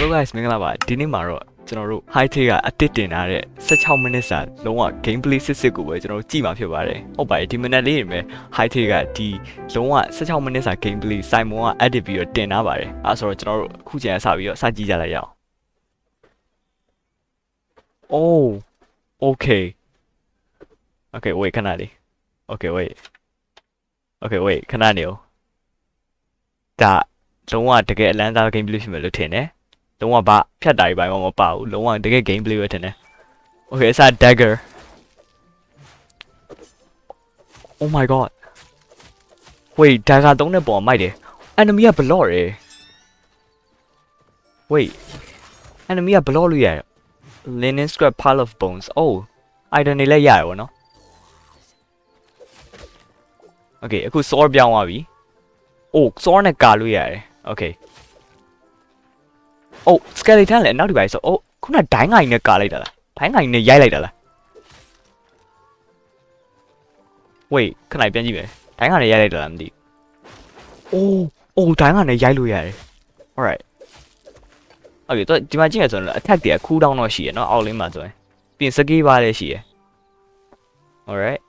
Hello guys မင်္ဂလာပါဒီနေ့မှာတော့ကျွန်တော်တို့ high tech ကအတစ်တင်ထားတဲ့16မိနစ်စာလုံးဝ gameplay စစ်စစ်ကိုပဲကျွန်တော်တို့ကြည့်မှာဖြစ်ပါတယ်ဟုတ်ပါတယ်ဒီမိနစ်လေးတွေပဲ high tech ကဒီလုံးဝ16မိနစ်စာ gameplay Simon က edit ပြီးတော့တင်ထားပါတယ်အဲဆိုတော့ကျွန်တော်တို့အခုချိန်ကစပြီးတော့စကြည့်ကြလိုက်ရအောင် Oh okay okay wait ခဏလေး okay wait okay wait ခဏနေဦးဒါလုံးဝတကယ်အလန်းသား gameplay ဖြစ်မယ်လို့ထင်တယ် လုံးဝဘာဖြတ်တာတွေပိုင်းမမပါဘူးလုံးဝတကယ် gameplay ပဲထင်တယ် okay အစား dagger oh my god wait dagger သုံးတဲ့ပုံကမိုက်တယ် enemy က block ရယ် wait enemy က block လို့ရတယ် linen scrap pile of bones oh item တွေလည်းရတယ်ဗောနော် okay အခု sword ပြောင်းသွားပြီ oh sword နဲ့ကာလို့ရတယ် okay oh skeleton လည်းနောက်ဒီပိုင်းဆို oh ခုနဒိုင်းငိုင်နဲ့ကာလိုက်တာလားဒိုင်းငိုင်နဲ့ရိုက်လိုက်တာလား wait ခဏပြန်ကြည့်မယ်ဒိုင်းငိုင်နဲ့ရိုက်လိုက်တာလားမသိဘူး oh oh ဒိုင်းငိုင်နဲ့ရိုက်လို့ရတယ် alright okay တော့ဒီမှာကြည့်ရဆိုရင် attack တွေက cool down တော့ရှိရနော်အောက်လင်းမှာဆိုရင်ပြင်စကေးပါလည်းရှိရ alright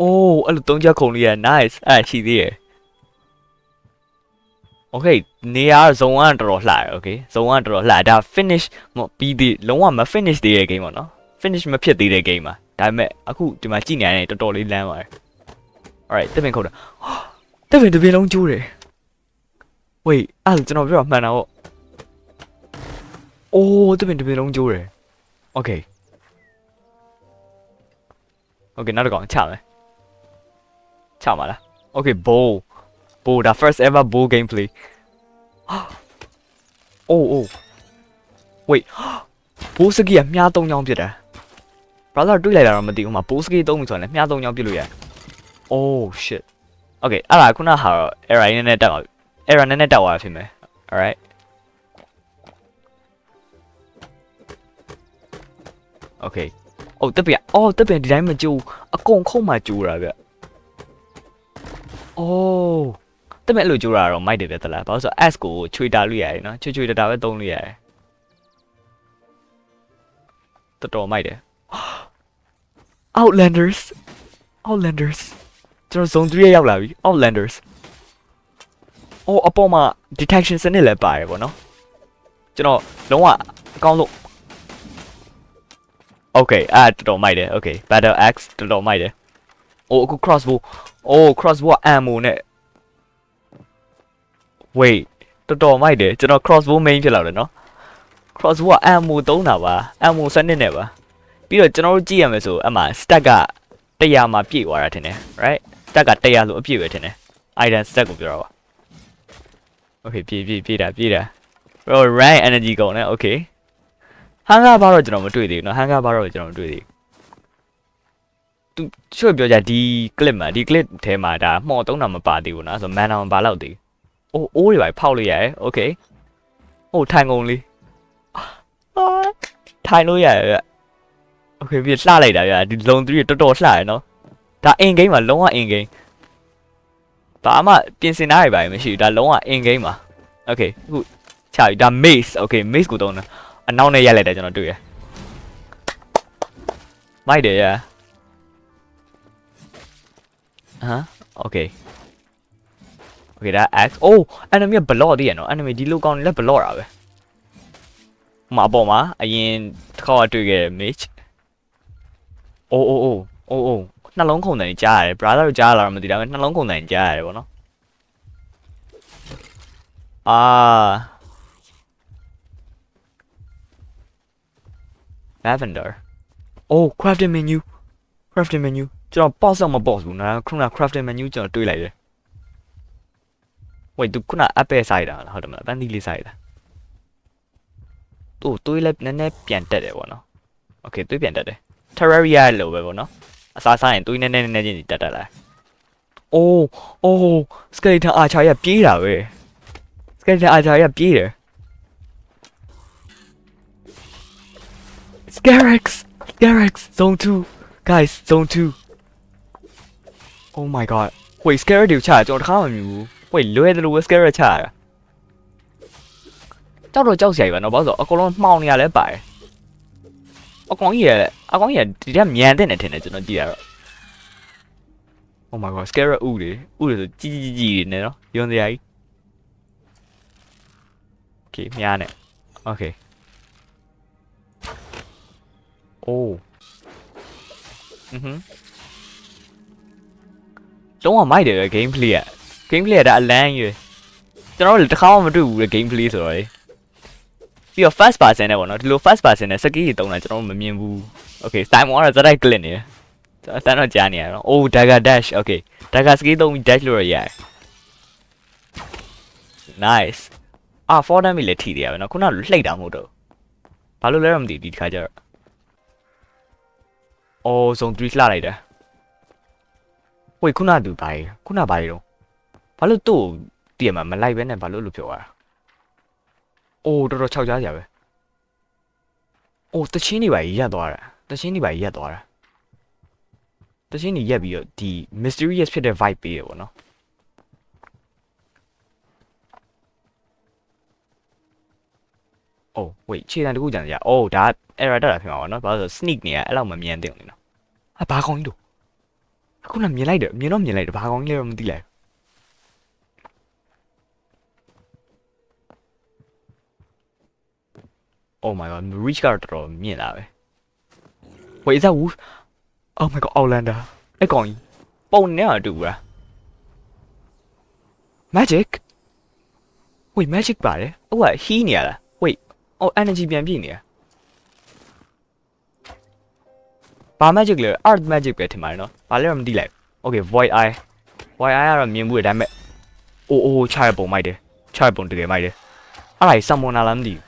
oh အဲ့လိုသုံးချက်ခုံလေးရ nice အဲ့ရှိသေးရ okay နေရာဇုံကတော်တော်လှတယ် okay ဇုံကတော်တော်လှတယ်ဒါ finish မပြီးသေးလုံးဝမ finish သေးတဲ့ game ပေါ့နော် finish မဖြစ်သေးတဲ့ game ပါဒါပေမဲ့အခုဒီမှာကြည့်နေရတယ်တော်တော်လေးလမ်းပါတယ် alright တပင်ခုတ်တာတပင်တစ်ပင်လုံးကျိုးတယ် wait အဲ့ဒါကျွန်တော်ပြောတာမှန်တာပေါ့အိုးတပင်တပင်လုံးကျိုးတယ် okay okay နောက်တစ်ကောင်ချမယ်ချမှာလား okay bow bow ဒါ first ever bow gameplay oh oh wait ဘိုးစကီကမြား၃ချောင်းပြစ်တာ brother တွေးလိုက်တာတော့မသိဘူးမှာဘိုးစကီသုံးပြီဆိုရင်လည်းမြား၃ချောင်းပြစ်လို့ရတယ် oh shit okay အဲ့ဒါခုနဟာတော့ error နည်းနည်းတက်ပါ error နည်းနည်းတက်သွားဖြစ်မယ် alright okay အိုးတက်ပြန်အော်တက်ပြန်ဒီတိုင်းမကြိုးအကုန်ခုံမှကြိုးတာဗျအိုး တက်ပြန်အဲ့လိုကြိုးတာတော့မိုက်တယ်ဗျတလားဘာလို့ဆိုတော့ S ကိုချွေတာလို့ရတယ်နော်ချွေချွေတတာပဲသုံးလို့ရတယ်တော်တော်မိုက်တယ် Outlanders Outlanders ကျွန်တော် zone 3ရဲ့ရောက်လာပြီ Outlanders အော်အပေါ်မှာ detection စနစ်လည်းပါတယ်ဗောနော်ကျွန်တော်လုံးဝအကောင်းလို့ Okay အဲ့တော်တော်မိုက်တယ် Okay battle axe တော်တော်မိုက်တယ်။အိုးအခု crossbow အိုး crossbow က ammo နဲ့ wait တော်တော်မိုက်တယ်ကျွန်တော် crossbow main ဖြစ်လာတယ်နော် crossbow က ammo သုံးတာပါ ammo စနစ်နဲ့ပါပြီးတော့ကျွန်တော်တို့ကြည့်ရမယ်ဆိုအမှ stack က100မှာပြည့်သွားတာထင်တယ် right stack က100ဆိုအပြည့်ပဲထင်တယ် item stack ကိုပြောတာပါ Okay ပြည့်ပြည့်ပြည့်တာပြည့်တာ bro rank energy ကုန်တယ် okay ဟန်ဂါဘာတော့ကျွန်တော်မတွေ့သေးဘူးเนาะဟန်ဂါဘာတော့ကျွန်တော်မတွေ့သေးဘူးသူချွတ်ပြောကြဒီ clip မှာဒီ clip ထဲမှာဒါမှော်သုံးတာမပါသေးဘူးเนาะဆိုမန်အောင်မပါတော့သေးဘူး အိုးအိုးတွေပါဖောက်လို့ရတယ် okay ဟိုထိုင်ကုန်လေးအာထိုင်လို့ရတယ်ဗျ okay ပြလှလိုက်တာဗျဒီလုံ3တော်တော်လှရเนาะဒါ in game မှာလုံးဝ in game ဘာမှပြင်ဆင်တာတွေပါမရှိဘူးဒါလုံးဝ in game ပါ okay အခုချပြီဒါ maze okay maze ကိုသုံးတာ အနောက်နဲ့ရိုက်လိုက်တယ်ကျွန်တော်တွေ့ရမိုက်တယ်ရဟမ် okay okay ဒါ axe oh enemy က block တည်းရနော် enemy ဒီလိုကောင်းနေလဲ block တာပဲဟိုမှာအပေါ်မှာအရင်တစ်ခေါက်ကတွေ့ခဲ့တဲ့ mage oh oh oh oh oh နှလုံးခုန်တယ်ကြားရတယ် brother တို့ကြားလာတော့မသိဒါပေမဲ့နှလုံးခုန်တယ်ကြားရတယ်ဗောနော်အာ lavender oh crafting menu crafting menu ကျွန်တော် pause တော့မ pause ဘူးနော်ခုနက crafting menu ကျွန်တော်တွေးလိုက်တယ် wait သူခုန apple ဆိုင်တာလားဟုတ်တယ်မလားပန်းသီးလေးဆိုင်တာသူ့တွေးလဲနည်းနည်းပြန်တက်တယ်ပေါ့နော် okay တွေးပြန်တက်တယ် terraria လို့ပဲပေါ့နော်အစားစားရင်တွေးနည်းနည်းနည်းနည်းချင်းတက်တက်လာ oh oh skeleton archer ရပြေးတာပဲ skeleton archer ရပြေးတယ် Scarex! Scarex! Zone 2! Guys, Zone 2! Oh my god. Wait, Scarex တွေကိုချတာကျွန်တော်တစ်ခါမှမမြင်ဘူး။ Wait လွယ်တယ်လို့ပဲ Scarex ချတာ ကြောက်တော့ကြောက်စရာကြီးပဲနော်ဘာလို့လဲဆိုတော့အကုန်လုံးမှောင်နေရလဲပါတယ်အကောင်ကြီးရယ်အကောင်ကြီးရဒီတက်မြန်တဲ့နေထင်တယ်ကျွန်တော်ကြည့်ရတော့ Oh my god scare ဥတွေဥတွေဆိုကြီးကြီးကြီးနေနော်ယွန်းစရာကြီး Okay မြားနေ Okay အိုးอือဟမ်လုံးဝမိုက်တယ်ပဲ game play อ่ะ game play ကဒါအလန်းကြီးပဲကျွန်တော်တို့တစ်ခါမှမတွေ့ဘူးလေ game play ဆိုတော့လေပြီးတော့ first person နဲ့ပေါ့နော်ဒီလို first person နဲ့စကီးကြီးတုံးတာကျွန်တော်တို့မမြင်ဘူး Okay time ကတော့ဇက်တိုက် click နေတယ်ကျွန်တော်အတန်းတော့ကြားနေရတော့ Oh dagger dash Okay dagger skill သုံးပြီး dash လို့ရရတယ် Nice အာ4 damage လည်းထိတယ်ရပဲနော်ခုနကလှိတ်တာမဟုတ်တော့ဘာလို့လဲတော့မသိဘူးဒီတစ်ခါကျတော့ Oh zone 3လှလိုက်တာဝေးခုနကသူဘာကြီးခုနဘာကြီးတော့ ဘာလို့သူ့ကိုတည်ရမှာမလိုက်ပဲနဲ့ဘာလို့လို့ပြောရတာအိုးတော်တော်ခြောက်ကြားစရာပဲအိုးတချင်းနေပါကြီးရက်သွားတာတချင်းနေပါကြီးရက်သွားတာတချင်းနေရက်ပြီးတော့ဒီ mysterious ဖြစ်တဲ့ vibe ပေးရပေါ့နော် Oh wait ခြေတံတစ်ခုကြံစရာ Oh ဒါ error တက်တာဖြစ်မှာပါနော်ဘာလို့လဲဆို sneak နေရအဲ့လောက်မမြင်သင့်ဘူးလေနော်ဟာဘာကောင်းကြီးတို့အခုနမြင်လိုက်တယ်မြင်တော့မြင်လိုက်တယ်ဘာကောင်းကြီးလဲတော့မသိလိုက် Oh my god reach ကတော့တော်တော်မြင်လာပဲ Wait is that wolf Oh my god Outlander အဲ့ကောင်ကြီးပုံနေရတူလား Magic Wait magic ပါတယ်ဟုတ်ကဟီးနေရလား Wait Oh energy ပြန်ပြည့်နေရဘာ magic လဲ art magic ပဲထင်ပါတယ်နော်ဘာလဲတော့မသိလိုက် Okay void eye void eye ကတော့မြင်မှုတယ်ဒါပေမဲ့အိုးအိုးချရပုံမိုက်တယ်ချရပုံတကယ်မိုက်တယ်အဲ့ဒါကြီး summoner လားမသိဘူး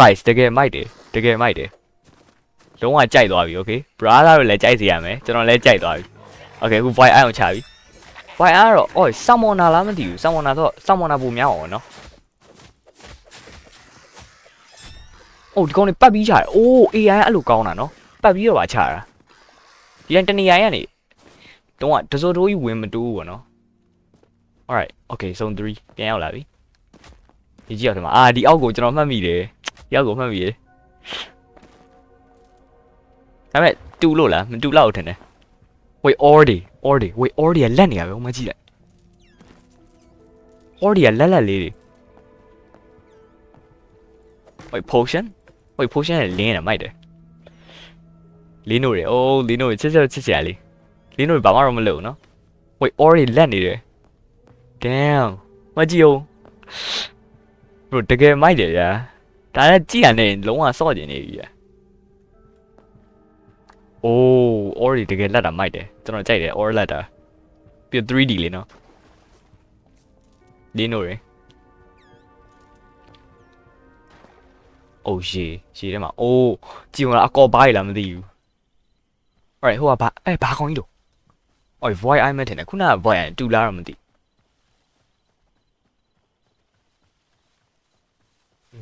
guys တကယ်မိုက်တယ်တကယ်မိုက်တယ်လုံးဝကြိုက်သွားပြီ okay brother တို့လည်းကြိုက်စီရမယ်ကျွန်တော်လည်းကြိုက်သွားပြီ okay အခု void eye အောင်ချပြီ void eye ကတော့ oh summoner လားမသိဘူး summoner ဆို summoner ပုံများအောင်နော် oh ဒီကောင်နေပတ်ပြီးချတယ် oh AI အဲ့လိုကောင်းတာနော်ပတ်ပြီးတော့ပါချတာဒီတိုင်းတနေရာရနေတော့ကတစိုးတိုးကြီးဝင်မတိုးဘူးပေါ့နော် alright okay zone 3ပြန်ရောက်လာပြီဒီကြည့်အောင်ဒီမှာအာဒီအောက်ကိုကျွန်တော်မှတ်မိတယ် ဒီအောက်ကိုမှတ်မိတယ်ဒါပေမဲ့တူလို့လားမတူလောက်ထင်တယ် wait ordy ordy wait ordy ကလက်နေရပဲဟိုမှာကြည့်လိုက် ordy ကလက်လက်လေးတွေ wait potion wait potion နဲ့လင်းနေမိုက်တယ်လင်းတို့တွေအိုးလင်းတို့ချစ်ချစ်ချစ်စရာလေးလင်းတို့တွေဘာမှတော့မလုပ်ဘူးနော် wait ordy လက်နေတယ် damn မကြည့်အောင် bro တကယ်မိုက်တယ်ဗျာ ဒါနဲ့ကြည့်ရနေလုံးဝစော့ကျင်နေပြီဗျာအိုး already တကယ်လက်တာမိုက်တယ်ကျွန်တော်ကြိုက်တယ် or လက်တာပြီး 3D လေးနော်လင်းတို့ရယ်အိုးရေရေထဲမှာအိုးကြည့်မလားအကောဘားရလားမသိဘူး alright ဟိုကဘာအဲဘာကောင်းကြီးတို့အော် void eye မဲ့ထင်တယ်ခုနက void eye တူလားတော့မသိ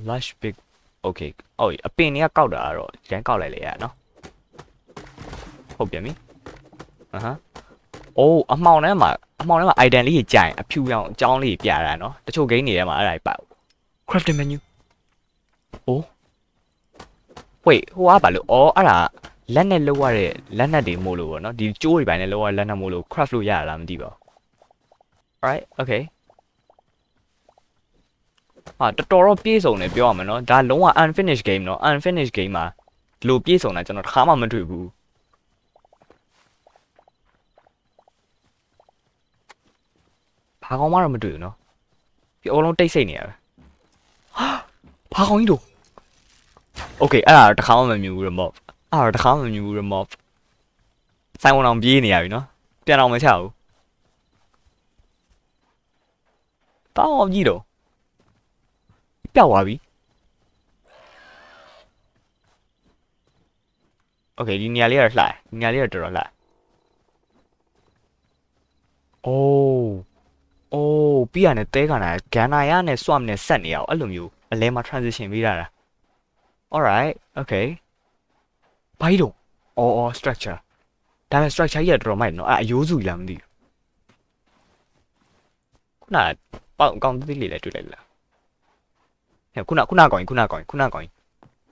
lush big okay အော်အပင်တွေကကောက်တာကတော့ရန်ကောက်လိုက်လေရနော်ဟုတ်ပြန်ပြီအဟမ်းအိုးအမှောင်ထဲမှာအမှောင်ထဲမှာ item လေးကြီးကြာရင်အဖြူရောင်အကြောင်းလေးပြတာနော်တချို့ game တွေထဲမှာအဲ့ဒါပါ crafting menu အိုး wait ဟိုကဘာလို့အော်အဲ့ဒါလက်နဲ့လောက်ရတဲ့လက်နက်တွေမို့လို့ပေါ့နော်ဒီကျိုးတွေပိုင်းနဲ့လောက်ရလက်နက်မို့လို့ craft လို့ရတာလားမသိပါဘူး alright okay ဟာတော်တော်တော့ပြေးစုံတယ်ပြောရမယ်နော်ဒါလုံးဝ unfinished game နော် unfinished game မှာဒီလိုပြေးစုံတာကျွန်တော်တစ်ခါမှမတွေ့ဘူးဘာကောင်မှတော့မတွေ့ဘူးနော်ဒီအကုန်လုံးတိတ်ဆိတ်နေရပဲဟာဘာကောင်ကြီးတို့ Okay အဲ့ဒါတော့တစ်ခါမှမမြင်ဘူး remove အဲ့ဒါတော့တစ်ခါမှမမြင်ဘူး remove ဆိုင်ဝင်အောင်ပြေးနေရပြီနော်ပြန်အောင်မချဘူးတောင်းအောင်ကြည့်တော့ ပျောက်သွားပြီ Okay ဒီနေရာလေးကတော့လှတယ်ဒီနေရာလေးကတော့တော်တော်လှအိုးအိုးပြီးရတယ်တဲခါနာဂန်နာရနဲ့ swap နဲ့ဆက်နေရအောင်အဲ့လိုမျိုးအလဲမှာ transition ပေးတာလား alright okay ဘာကြီးတော့အော်အော် structure ဒါပေမဲ့ structure ကြီးကတော်တော်မိုက်တယ်နော်အဲ့အယိုးစုကြီးလားမသိဘူးခုနကပေါက်အကောင့်သေးလေးလည်းတွေ့လိုက်လား ဟဲ့ခုနခုနကောင်ကြီးခုနကောင်ကြီးခုနကောင်ကြီး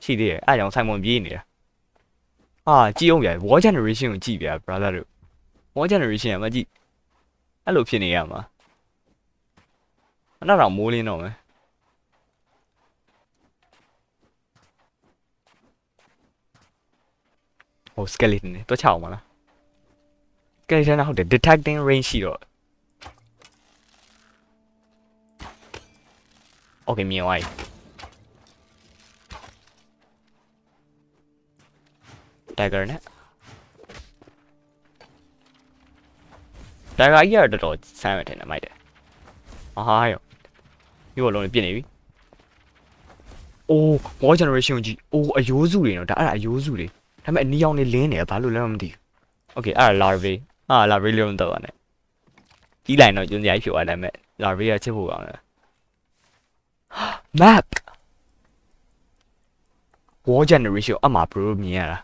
ရှိသေးတယ်အဲ့ကြောင့်ဆိုင်မွန်ပြေးနေတာအာကြည့်အောင်ဗျာ war generation ကိုကြည့်ဗျာ brother တို့ war generation ကမကြည့်အဲ့လိုဖြစ်နေရမှာအဲ့တော့မိုးလင်းတော့မယ်ဟို skeleton နဲ့တွက်ချအောင်မလား skeleton ကဟုတ်တယ် detecting range ရှိတော့ okay မြင်သွားပြီ dagger နဲ့ dagger ကြီးကတော့တော်တော်ဆမ်းရတယ်နဲ့မိုက်တယ်အာဟာရောဒီဘောလုံးလေးပြစ်နေပြီအိုး war generation ကြီးအိုးအယိုးစုတွေနော်ဒါအဲ့ဒါအယိုးစုတွေဒါပေမဲ့အနီရောင်လေးလင်းနေတယ်ဘာလို့လဲမသိဘူး okay အဲ့ဒါ larvae ဟာ larvae လေးလုံးတော့ပါနဲ့ကြီးလိုက်တော့ကျွန်းစရာကြီးဖြစ်သွားတယ်မဲ့ larvae ကချစ်ဖို့ကောင်းတယ် map war generation အမှာ bro မြင်ရတာ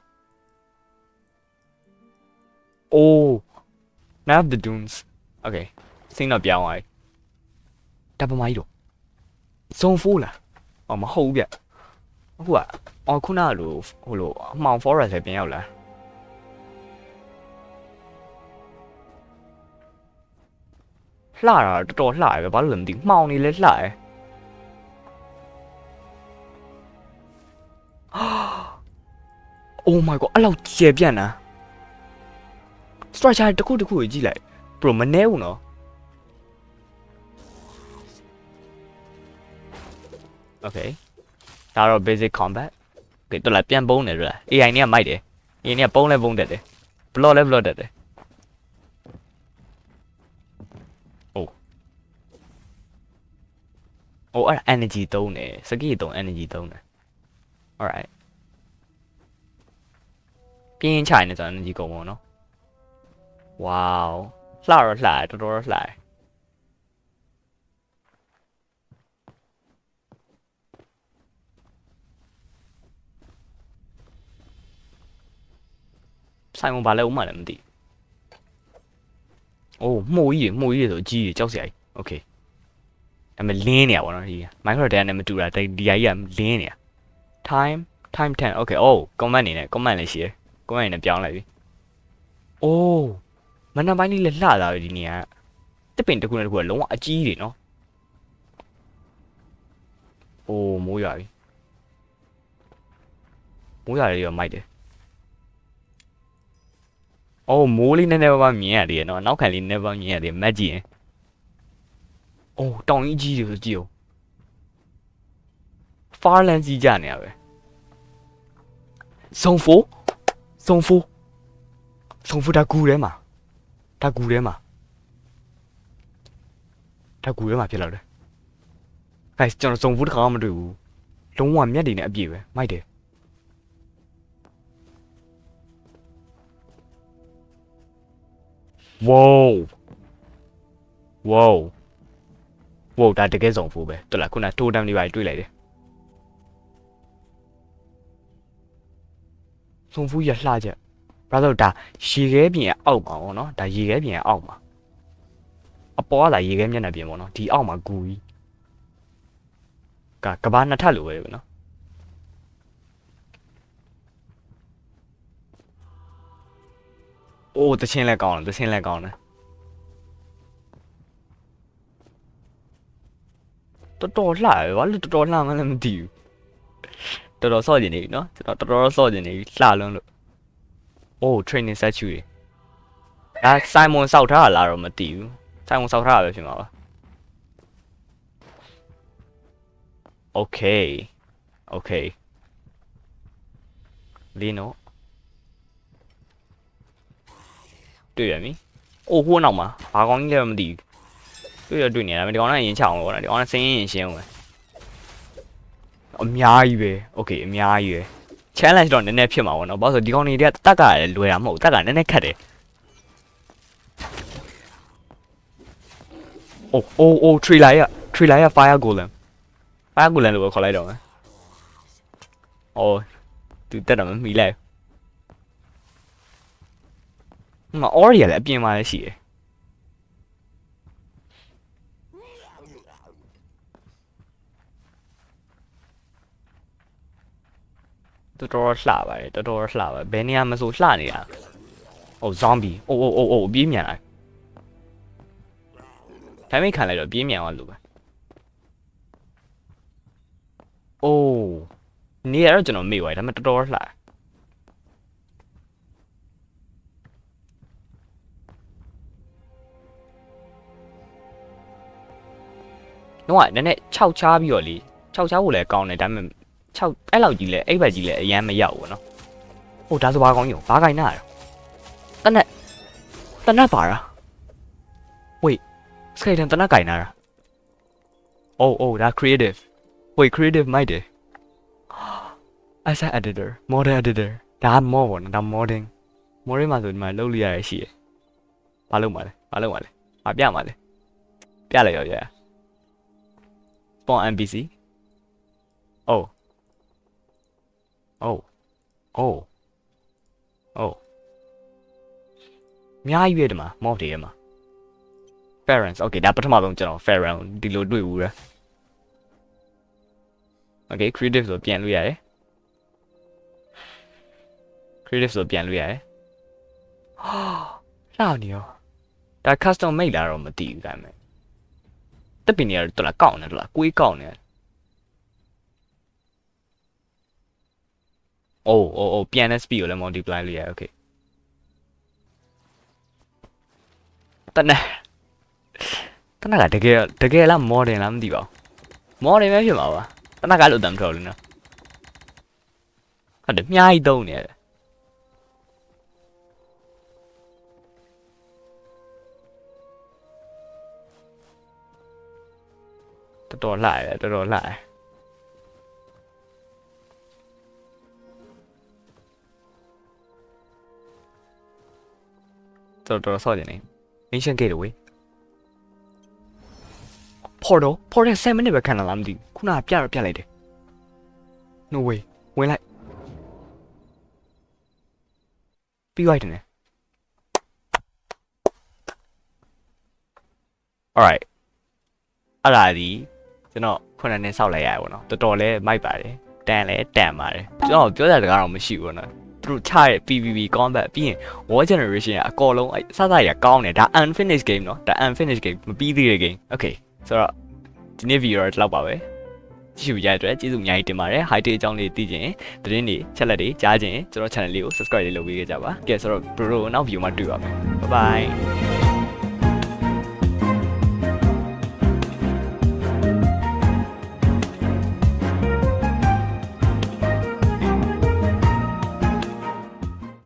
oh map the dunes okay စိတ်တော့ပြောင်းသွားပြီတပ်ပမာကြီးတော့ဇုံဖိုးလားအော်မဟုတ်ဘူးဗျအခုကအော်ခုနကလိုဟိုလိုအမှောင် forest ပဲပြန်ရောက်လာလှတာတော်တော်လှရပဲဘာလို့လဲမသိဘူးမှောင်နေလဲလှရ Oh my god အဲ့လောက်ကျေပြန့်တာ structure တစ်ခုတစ်ခုကိုကြည့်လိုက် bro မနေဘူးနော် Okay ဒါတော့ basic combat Okay တော်လာပြန်ပုံးတယ်တော်လာ AI เนี่ยမိုက်တယ် AI เนี่ยပုံးလဲပုံးတတ်တယ် block လဲ block တတ်တယ် Oh Oh အဲ့ဒါ energy သုံးတယ်စကိသုံး energy သုံးတယ် alright ပြင်းချိုင်နေဆိုတော့ energy ကုန်ပါတော့ wow လှတော့လှတယ်တော်တော်တော့လှတယ်ဆိုင်မဘာလဲဥမှလည်းမသိအိုးမှုကြီးတွေမှုကြီးတွေဆိုအကြီးတွေကြောက်စရာကြီး okay ဒါပေမဲ့လင်းနေရပါတော့ဒီ micro data နဲ့မတူတာဒီဒီဟာကြီးကလင်းနေရ time time 10 okay oh comment နေနဲ့ comment လည်းရှိတယ် comment နေနဲ့ပြောင်းလိုက်ပြီ oh မနက်ပိုင်းလေးလည်းလှလာပြီဒီနေရာကတစ်ပင်တစ်ခုနဲ့တစ်ခုကလုံးဝအကြီးတွေနော်အိုးမိုးရွာပြီမိုးရွာလေးရောမိုက်တယ်အိုးမိုးလေးနည်းနည်းပါးပါးမြင်ရတယ်ရနော်နောက်ခံလေးနည်းနည်းပါးမြင်ရတယ်မက်ကြည့်ရင်အိုးတောင်ကြီးကြီးတွေဆိုကြည့်အောင် Farland ကြီးကြနေရပဲ Zone 4 Zone 4 Zone 4ဒါကူထဲမှာဒါကူထဲမှာဒါကူထဲမှာဖြစ်လာတယ် guys ကျွန်တော် Zone 4တစ်ခါမှမတွေ့ဘူးလုံးဝမျက်တွေနဲ့အပြည့်ပဲမိုက်တယ် wow wow wow ဒါတကယ် Zone 4ပဲတော်လားခုန totem တွေပါတွေ့လိုက်တယ် ဆုံဖူးရလှချက် brother ဒါရေခဲပြင်ရဲ့အောက်မှာပေါ့နော်ဒါရေခဲပြင်ရဲ့အောက်မှာအပေါ်ကလာရေခဲမျက်နှာပြင်ပေါ့နော်ဒီအောက်မှာဂူကြီးကကဘာနှစ်ထပ်လိုပဲပေါ့နော်အိုးတချင်းလဲကောင်းတယ်တချင်းလဲကောင်းတယ်တော်တော်လှပဲဘာလို့တော်တော်လှမှလည်းမသိဘူး တော်တော်စော့ကျင်နေပြီနော်ကျွန်တော်တော်တော်စော့ကျင်နေပြီလှလုံးလို့โอ้ training statue တွေဒါ Simon စောက်ထားတာလားတော့မသိဘူး Simon စောက်ထားတာပဲဖြစ်မှာပါ Okay Okay လင်းတော့တွေ့ရမီအိုးဟိုးနောက်မှာဘာကောင်းကြီးလဲမသိဘူးတွေ့ရတွေ့နေတယ်ဒါပေမဲ့ဒီကောင်ကရင်ချအောင်လို့ဒီကောင်ကစင်းရင်ရှင်းအောင် အများကြီးပဲ Okay အများကြီးပဲ challenge တော့နည်းနည်းဖြစ်မှာပေါ့နော်ဘာလို့ဆိုဒီကောင်တွေကတက်ကလည်းလွယ်တာမဟုတ်တက်ကနည်းနည်းခက်တယ်အိုးအိုးအိုး trailer ရ trailer ရ fire golem fire golem လို့ပဲခေါ်လိုက်တော့မယ်အော်သူတက်တော့မမီလိုက်ဟိုမှာ or ရလည်းအပြင်မှာလည်းရှိတယ် တော်တော်လှပါတယ်တော်တော်လှပါဘယ်နေရာမဆိုလှနေတာအိုး zombie အိုးအိုးအိုးအိုးပြေးမြန်လာဒါမိတ်ခံလိုက်တော့ပြေးမြန်သွားလို့ပဲအိုးနေရာတော့ကျွန်တော်မေ့သွားတယ်ဒါပေမဲ့တော်တော်လှတယ်တော့ကနည်းနည်းခြောက်ချားပြီးတော့လေခြောက်ချားဖို့လည်းကောင်းတယ်ဒါပေမဲ့ ခြောက်အဲ့လောက်ကြီးလဲအဲ့ဘက်ကြီးလဲအရန်မရောက်ဘူးနော်ဟိုဒါဆိုဘာကောင်းကြီးဘာကိုင်းနာရတနက်တနက်ပါလား wait skeleton တနက်ကိုင်းနာတာ oh oh ဒါ creative wait creative မိုက်တယ် asset editor model editor ဒါ mod ပေါ့နော်ဒါ modding modding မှာဆိုဒီမှာလုပ်လို့ရရရှိရယ်ဘာလုပ်မှာလဲဘာလုပ်မှာလဲဘာပြမှာလဲပြလိုက်ရောရရ spawn NPC oh oh oh oh အများကြီးပဲဒီမှာ mob တွေထဲမှာ parents okay ဒါပထမဆုံးကျွန်တော် parent ဒီလိုတွေ့ဘူးရယ် okay creative ဆိုပြန်လို့ရတယ် creative ဆိုပြန်လို့ရတယ်ဟာလာနေရောဒါ custom made လာတော့မသိဘူးဒါပေမဲ့တက်ပင်နေရတော့လာကောက်နေတော့လာကိုေးကောက်နေတယ် အိုးအိုးအိုးပြန်တဲ့ speed ကိုလည်း multiply လုပ်ရ okay တနက်တနက်ကတကယ်တကယ်လား modern လားမသိပါဘူး modern ပဲဖြစ်မှာပါတနက်ကလို့တမ်းထော်လို့နော်ဟုတ်တယ်မြားကြီးသုံးနေရတယ်တော်တော်လှရတယ်တော်တော်လှရ တယ်တော်တော်ဆော့နေနေ ancient gateway portal portal 7 minute ပဲခံလာလားမသိဘူးခုနကပြတော့ပြလိုက်တယ် no way ဝင်လိုက်ပြီးလိုက်တယ် alright အဲ့ဒါဒီကျွန်တော်ခုနနဲ့စောက်လိုက်ရတယ်ပေါ့နော်တော်တော်လေးမိုက်ပါတယ်တန်လဲတန်ပါတယ်ကျွန်တော်ပြောတဲ့တကားတော့မရှိဘူးပေါ့နော် သူတို့ချရဲ့ PVP combat ပြီးရင် War Generation ကအကောလုံးအဲ့စစရကောင်းတယ်ဒါ unfinished game เนาะဒါ unfinished game မပြီးသေးတဲ့ game okay ဆိုတော့ဒီနေ့ video တော့ဒီလောက်ပါပဲကြည့်ရှုကြတဲ့အတွက်ကျေးဇူးအများကြီးတင်ပါတယ် high day အကြောင်းလေးသိချင်သတင်းတွေချက်လက်တွေကြားချင်ကျွန်တော် channel လေးကို subscribe လေးလုပ်ပေးကြပါကဲဆိုတော့ bro နောက် video မှာတွေ့ပါမယ် bye bye